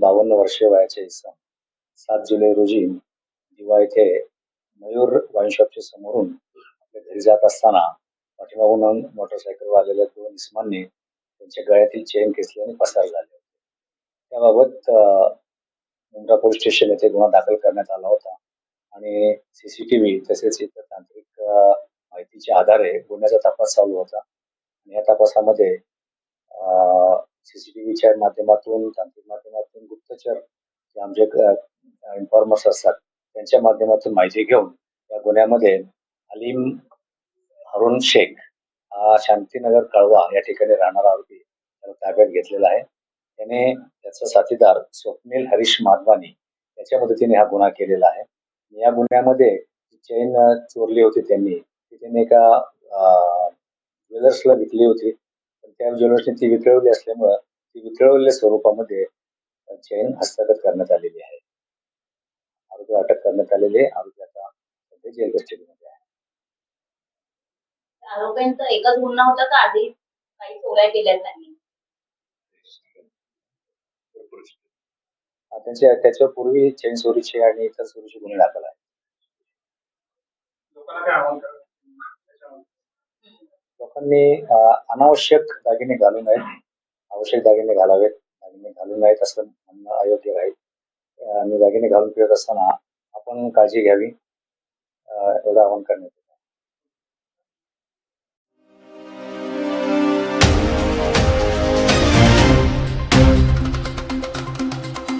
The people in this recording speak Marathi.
बावन्न वर्षे वयाचे इसम सात जुलै रोजी दिवा येथे मयूर वाईन शॉपच्या समोरून आपल्या घरी जात असताना पाठीमागून मोटरसायकलवर आलेल्या दोन इसमांनी त्यांच्या गळ्यातील चेन खेचली आणि पसार झाले होते. त्याबाबत अ, मुंब्रा पोलीस स्टेशन येथे गुन्हा दाखल करण्यात आला होता आणि सीसीटीव्ही तसेच इतर तांत्रिक माहितीच्या आधारे गुन्ह्याचा तपास चालू होता. आणि या तपासामध्ये सीसीटीव्हीच्या माध्यमातून तांत्रिक माध्यमातून गुप्तचर जे आमचे इन्फॉर्मर्स असतात त्यांच्या माध्यमातून माहिती घेऊन या गुन्ह्यामध्ये अलीम हरुण शेख हा शांतीनगर कळवा या ठिकाणी राहणारा आरोपी त्याला ताब्यात घेतलेला आहे. त्याने त्याचा साथीदार स्वप्नील हरीश माधवानी याच्या मदतीने हा गुन्हा केलेला आहे. या गुन्ह्यामध्ये जी चेन चोरली होती त्यांनी ती त्यांनी एका ज्वेलर्सला विकली होती. त्या ज्वेलर्सने ती वितळवली असल्यामुळं ती वितळवलेल्या स्वरूपामध्ये चेन हस्तगत करण्यात आलेली आहे. आरोपी अटक करण्यात आलेली आहे. आरोपी आता सध्या जेल कस्टडीमध्ये आहे. आरोपींचा एकच गुन्हा होता का आधी काही चोऱ्या केल्या त्यांनी? त्यांच्या त्याच्या पूर्वी चेन चोरीचे आणि इतर चोरीचे गुन्हे दाखल लोकांनी अनावश्यक दागिने घालू नयेत. आवश्यक दागिने घालावेत. दागिने घालू नयेत असं म्हणणं अयोग्य राहील. आणि दागिने घालून फिरत असताना आपण काळजी घ्यावी. एवढं आवाहन करण्यात येतं.